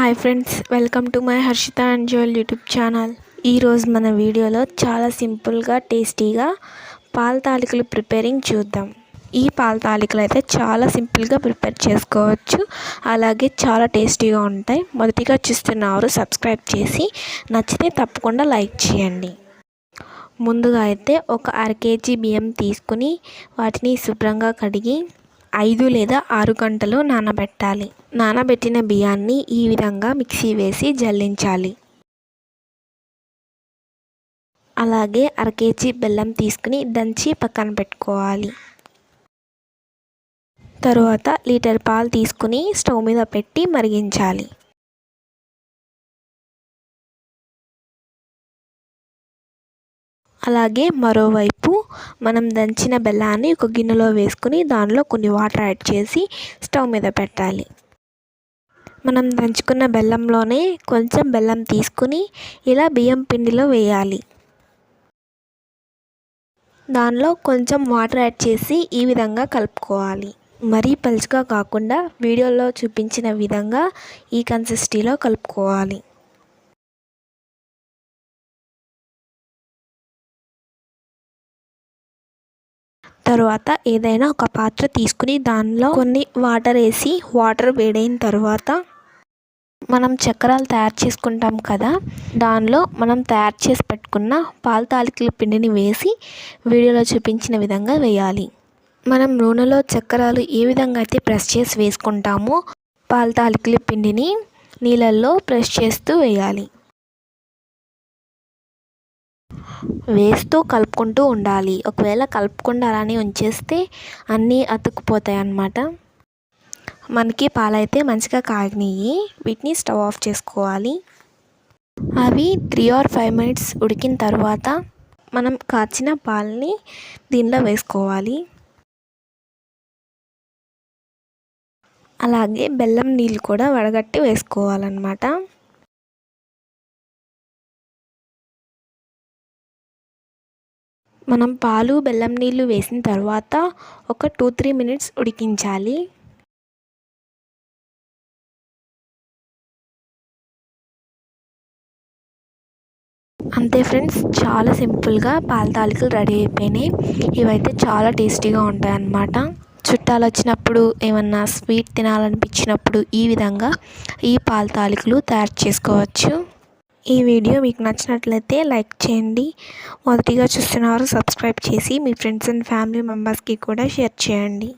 Hi friends welcome to my Harshitha and jewel YouTube channel. ఈరోజు మన వీడియోలో చాలా సింపుల్గా టేస్టీగా పాల తాలికలు ప్రిపేరింగ్ చూద్దాం. ఈ పాల తాలికలు అయితే చాలా సింపుల్గా ప్రిపేర్ చేసుకోవచ్చు. అలాగే చాలా టేస్టీగా ఉంటాయి. మొదటిగా చూస్తున్నవారు సబ్స్క్రైబ్ చేసి నచ్చితే తప్పకుండా లైక్ చేయండి. ముందుగా అయితే ఒక అర కేజీ బియ్యం తీసుకుని వాటిని శుభ్రంగా కడిగి ఐదు లేదా ఆరు గంటలు నానబెట్టాలి. నానబెట్టిన బియ్యాన్ని ఈ విధంగా మిక్సీ వేసి జల్లించాలి. అలాగే అర కేజీ బెల్లం తీసుకుని దంచి పక్కన పెట్టుకోవాలి. తరువాత లీటర్ పాలు తీసుకుని స్టవ్ మీద పెట్టి మరిగించాలి. అలాగే మరోవైపు మనం దంచిన బెల్లాన్ని ఒక గిన్నెలో వేసుకుని దానిలో కొన్ని వాటర్ యాడ్ చేసి స్టవ్ మీద పెట్టాలి. మనం దంచుకున్న బెల్లంలోనే కొంచెం బెల్లం తీసుకుని ఇలా బియ్యం పిండిలో వేయాలి. దానిలో కొంచెం వాటర్ యాడ్ చేసి ఈ విధంగా కలుపుకోవాలి. మరీ పలుచగా కాకుండా వీడియోలో చూపించిన విధంగా ఈ కన్సిస్టీలో కలుపుకోవాలి. తర్వాత ఏదైనా ఒక పాత్ర తీసుకుని దానిలో కొన్ని వాటర్ వేసి వాటర్ వేడైన తర్వాత మనం చక్రాలు తయారు చేసుకుంటాం కదా దానిలో మనం తయారు చేసి పెట్టుకున్న పాల తాలికల పిండిని వేసి వీడియోలో చూపించిన విధంగా వేయాలి. మనం నూనెలో చక్రాలు ఏ విధంగా అయితే ప్రెస్ చేసి వేసుకుంటామో పాల తాలికల పిండిని నీళ్ళల్లో ప్రెస్ చేస్తూ వేయాలి. వేస్తూ కలుపుకుంటూ ఉండాలి. ఒకవేళ కలుపుకుండా అలానే ఉంచేస్తే అన్నీ అతుక్కుపోతాయి అన్నమాట మనకి పాలైతే మంచిగా కాగినాయి. వీటిని స్టవ్ ఆఫ్ చేసుకోవాలి. అవి త్రీ ఆర్ ఫైవ్ మినిట్స్ ఉడికిన తర్వాత మనం కాచిన పాలని దీనిలో వేసుకోవాలి. అలాగే బెల్లం నీళ్ళు కూడా వడగట్టి వేసుకోవాలన్నమాట. మనం పాలు బెల్లం నీళ్ళు వేసిన తర్వాత ఒక టూ త్రీ మినిట్స్ ఉడికించాలి. అంతే ఫ్రెండ్స్ చాలా సింపుల్గా పాల తాలికలు రెడీ అయిపోయినాయి. ఇవైతే చాలా టేస్టీగా ఉంటాయి అన్నమాట చుట్టాలు వచ్చినప్పుడు ఏమన్నా స్వీట్ తినాలనిపించినప్పుడు ఈ విధంగా ఈ పాల తాలికలు తయారు చేసుకోవచ్చు. ఈ వీడియో మీకు నచ్చినట్లయితే లైక్ చేయండి. మొదటిగా చూస్తున్నవారు సబ్స్క్రైబ్ చేసి మీ ఫ్రెండ్స్ అండ్ ఫ్యామిలీ మెంబర్స్కి కూడా షేర్ చేయండి.